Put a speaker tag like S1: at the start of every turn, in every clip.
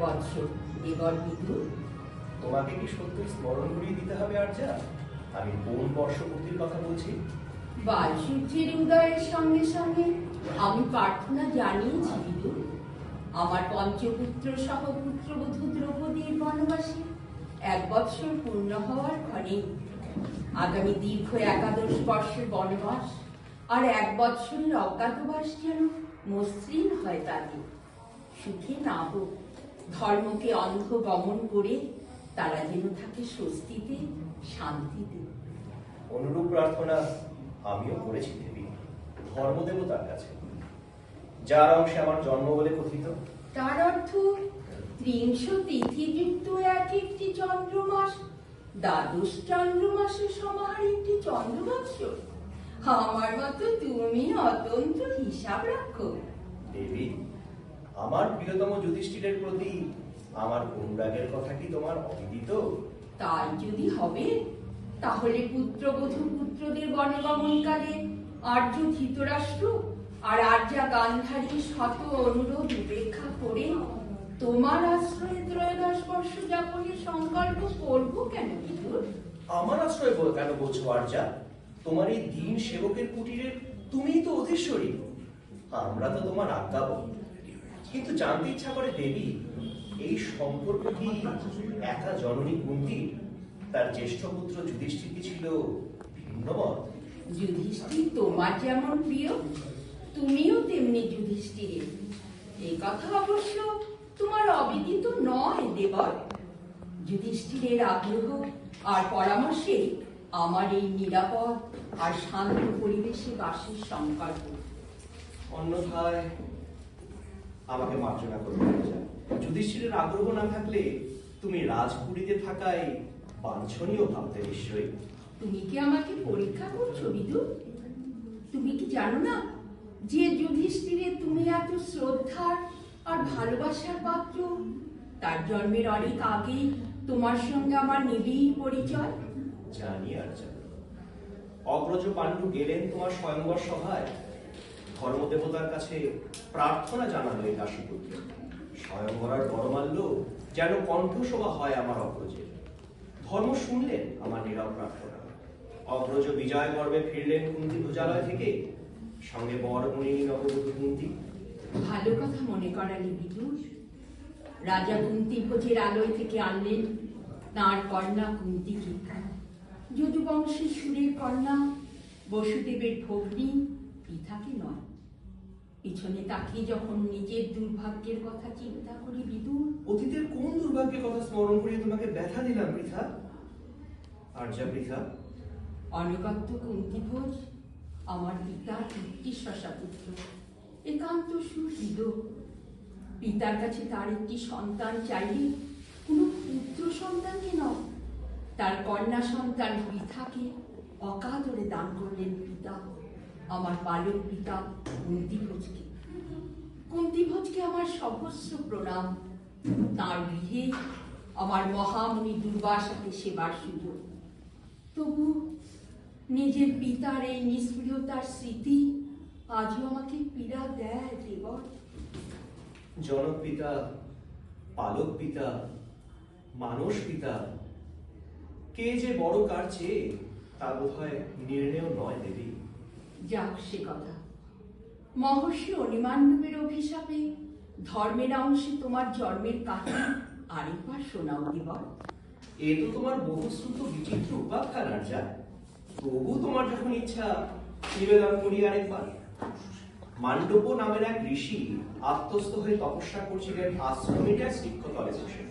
S1: বৎসর দেবর বিদুর
S2: তোমাকে কি সত্যি স্মরণ করিয়ে দিতে হবে আর যা আমি কোন বর্ষপূর্তির কথা বলছি?
S1: বাল সূর্যের উদয়ের সঙ্গে সঙ্গে আমি প্রার্থনা জানিয়েছি বিদুর আমার পঞ্চপুত্র সহ পুত্রবধূ দ্রৌপদীর বনবাসী এক বৎসর পূর্ণ হওয়ার ক্ষণে আগামী দীর্ঘ একাদশ বর্ষের বনবাস আর এক বৎসরের অজ্ঞাতবাস যেন মসৃণ হয় তাদের। সুখে না হোক ধর্মকে অন্ধ গমন করে তারা যেন থাকে স্বস্তিতে শান্তিতে।
S2: অনুরূপ প্রার্থনা আমিও করেছি দেবী। ধর্মদেবতার কাছে। যার অংশে আমার জন্ম বলে কথিত।
S1: তার অর্থ ত্রিংশ তিথিযুক্ত এক একটি চন্দ্রমাস দ্বাদশ চন্দ্রমাসের সমাহার একটি চন্দ্রবৎসর। আমার মতো তুমি অতন্ত্র হিসাব রাখো
S2: দেবী আমার প্রিয়তম যুধিষ্ঠিরের প্রতি আমার অনুরাগের কথা কি তোমার অবিদিত
S1: তাই যদি হবে তাহলে পুত্র পুত্রবধূ পুত্রদের বনগমনকালে আর্য ধৃতরাষ্ট্র আর আর্যা গান্ধারী শত অনুরোধ উপেক্ষা করে তোমার আশ্রয়ে ত্রয়োদশ বর্ষ যাপনের সংকল্প করব কেন বিদুর?
S2: আমার আশ্রয় বল কেন বলছো আর যা তোমার এই দিন সেবকের কুটিরের তুমিই তো অধীশ্বরী। আমরা তো তোমার আজ্ঞাবহ কিন্তু জানতে ইচ্ছা করে দেবী এই সম্পর্ক কি একা জননী কুন্তি? তার জ্যেষ্ঠ পুত্র যুধিষ্ঠির কি ছিল ভিন্নমত
S1: যুধিষ্ঠির তোমার যেমন প্রিয় তুমিও তেমনি যুধিষ্ঠিরের। এই কথা অবশ্য তোমার অবিদিত নয় দেবর। যুধিষ্ঠিরের আগ্রহ আর পরামর্শে আমার এই নিরাপদ আর শান্ত পরিবেশে বাসের সংকল্প।
S2: অন্যথায় আমাকে মার্জনা করতে চায়। যুধিষ্ঠিরের আগ্রহ না থাকলে তুমি রাজপুরীতে থাকায় বাঞ্ছনীয় ভাবতে নিশ্চয়ই।
S1: তুমি কি আমাকে পরীক্ষা করছ বিদু? তুমি কি জানো না যে যুধিষ্ঠিরে তুমি এত শ্রদ্ধার আর ভালোবাসার পাত্র? তার জন্মের অনেক আগেই তোমার সঙ্গে আমার নিবিড় পরিচয়।
S2: জানি আর জানি অগ্রজ পাণ্ডু গেলেন তোমার স্বয়ংবর সভায়। ধর্মদেবতার কাছে প্রার্থনা জানালো এই কাশীপুত্র স্বয়ংবরার বড়মাল্য, যেন কণ্ঠসভা হয় আমার অগ্রজের। ধর্ম শুনলেন আমার নীরব প্রার্থনা। অগ্রজ বিজয় পর্বে ফিরলেন কুন্তি ভোজালয় থেকে। সঙ্গে বরমণি নববধূ কুন্তি।
S1: ভালো কথা মনে করালি বিদুর। রাজা কুন্তি ভোজের আলোয় থেকে আনলেন তাঁর কন্যা কুন্তিকে যদুবংশের সুরের কন্যা, বসুদেবের ভগ্নী, পিতাকে নয়। পিছনে তাকিয়ে যখন নিজের দুর্ভাগ্যের কথা চিন্তা করি বিদুর।
S2: অতীতের কোন দুর্ভাগ্যের কথা স্মরণ করিয়ে তোমাকে ব্যথা দিলাম পৃথা? আর যা পৃথা?
S1: অনগত্য কুন্তিভোজ আমার পিতার একটি পুত্র একান্ত সুহৃদ। পিতার কাছে তার একটি সন্তান চাইলে কোনো পুত্র সন্তানকে নয়। তার কন্যা সন্তান বৃথাকে অকাতরে দান করলেন পিতা। আমার বালক পিতা কুন্তিভোজকে। কুন্তিভোজকে আমার সহস্র প্রণাম। তার গৃহে আমার মহামণি দুর্বাসাকে সেবার সুযোগ। তবু নিজের পিতার এই নিষ্প্রিয়তার স্মৃতি আজও আমাকে পীড়া দেয় দেবর।
S2: জনক পিতা, পালক পিতা, মানস পিতা, কে যে বড় কার চেয়ে তা বোধ হয় নির্ণয় নয় দেবী।
S1: যাক সে কথা। মহর্ষি অনিমান্ডবের অভিশাপে ধর্মের অংশে তোমার জন্মের কাহিনী আরেকবার শোনাও দেবর
S2: এ তো তোমার বহুশ্রুত বিচিত্র উপাখ্যান আর যা তবু তোমার যখন ইচ্ছা, নিবেদন করি আরেকবার। মান্ডব নামের এক ঋষি আত্মস্থ হয়ে তপস্যা করছিলেন আশ্রমিটার শিক্ষতলে বসে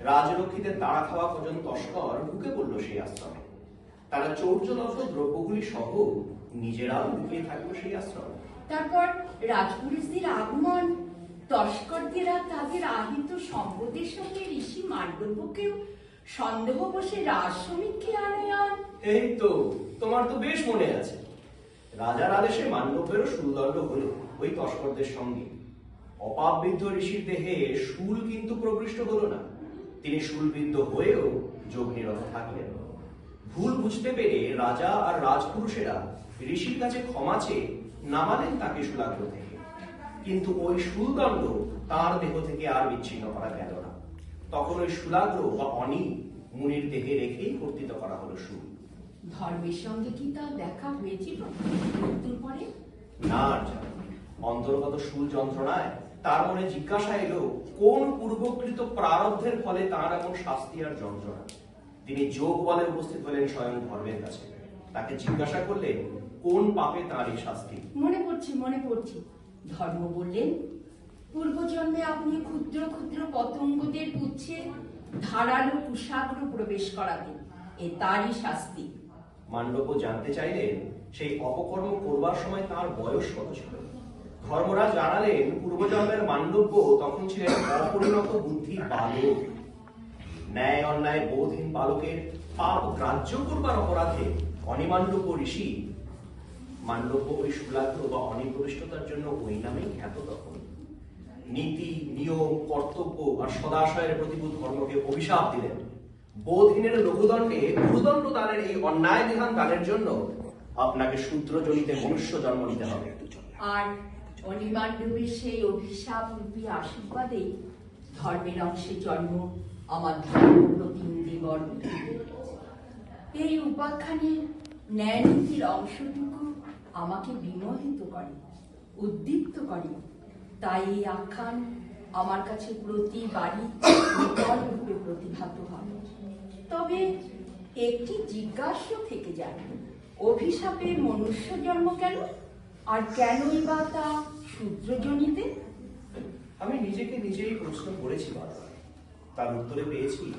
S2: রাজরক্ষীদের তাড়া খাওয়া কজন তস্কর ঢুকে পড়ল সেই আশ্রমে। তারা চৌর্যদত্ত দ্রব্যগুলি সহ নিজেরাও লুকিয়ে থাকল সেই আশ্রমে।
S1: তারপর রাজপুরুষদের আগমন তস্করদেরা তাদের আহিত সম্পদের সঙ্গে ঋষি মান্ডব্যকেও সন্দেহ বসে রাজশ্রমিককে আনয়ন
S2: এই তো তোমার তো বেশ মনে আছে। রাজার আদেশে মান্ডবেরও শুলদণ্ড হলো ওই তস্করদের সঙ্গে। অপাবৃদ্ধ ঋষির দেহে শুল কিন্তু প্রকৃষ্ট হলো না। তিনি শুলবিদ্ধ হয়েও যোগ নিরত থাকলেন। ভুল বুঝতে পেরে রাজা আর রাজপুরুষেরা ঋষির কাছে ক্ষমা চেয়ে নামালেন তাকে শুলাগ্র থেকে। কিন্তু ওই শুলদণ্ড তার দেহ থেকে আর বিচ্ছিন্ন করা গেল না। তখন ওই সুলাগ্র বা অনি মুনির দেহে রেখেই কর্তৃত করা হলো সুর
S1: ধর্মের সঙ্গে কি তা দেখা হয়েছিল? মৃত্যুর পরে?
S2: না অন্তর্গত সুল যন্ত্রণায় তার মনে জিজ্ঞাসা এলো কোন পূর্বকৃত প্রারব্ধের ফলে তার এমন শাস্তি আর যন্ত্রণা? তিনি যোগ বলে উপস্থিত হলেন স্বয়ং ধর্মের কাছে। তাকে জিজ্ঞাসা করলেন কোন পাপে তার এই শাস্তি?
S1: মনে পড়ছে মনে পড়ছে। ধর্ম বললেন পূর্বজন্মে আপনি ক্ষুদ্র ক্ষুদ্র পতঙ্গদের পুচ্ছে ধারালো কুশাগ্র প্রবেশ করাতেন। এ তারই শাস্তি।
S2: মান্ডব্য জানতে চাইলেন সেই অপকর্ম করবার সময় তার বয়স কত ছিল? ধর্মরাজ জানালেন পূর্বজন্মের মান্ডব্য তখন ছিলেন অপরিণত বুদ্ধি বালক। ন্যায় অন্যায় বোধহীন বালকের পাপ গ্রাহ্য করবার অপরাধে অনিমান্ডব্য ঋষি, মান্ডব্য ওই সুলাগ্র বা অনিপ্রবিষ্টতার জন্য ওই নামেই খ্যাত তখন। নীতি, নিয়ম, কর্তব্য আর সদাশয়ের প্রতিভূত ধর্মকে অভিশাপ দিলেন। বোধহীনের লঘুদণ্ডে গুরুদণ্ড দানের এই অন্যায় বিধান দানের জন্য? আপনাকে সূত্র জনিতে মনুষ্য জন্ম নিতে হবে।
S1: আর অনিমান্ডবের সেই অভিশাপ রূপী আশীর্বাদে ধর্মের অংশে জন্ম আমার ধর্ম প্রতিনিধি বর্ণ এই উপাখ্যানের ন্যায় নীতির অংশটুকু আমাকে বিমোহিত করে, উদ্দীপ্ত করে। তাই এই আখ্যান আমার কাছে প্রতিবারই রূপে প্রতিভাত হয়। তবে একটি জিজ্ঞাস্য থেকে যায় অভিশাপে মনুষ্য জন্ম কেন? আর কেনই বা তা শূদ্রজনিতে?
S2: আমি নিজেকে নিজেই প্রশ্ন করেছি বারবার তার উত্তরে পেয়েছি?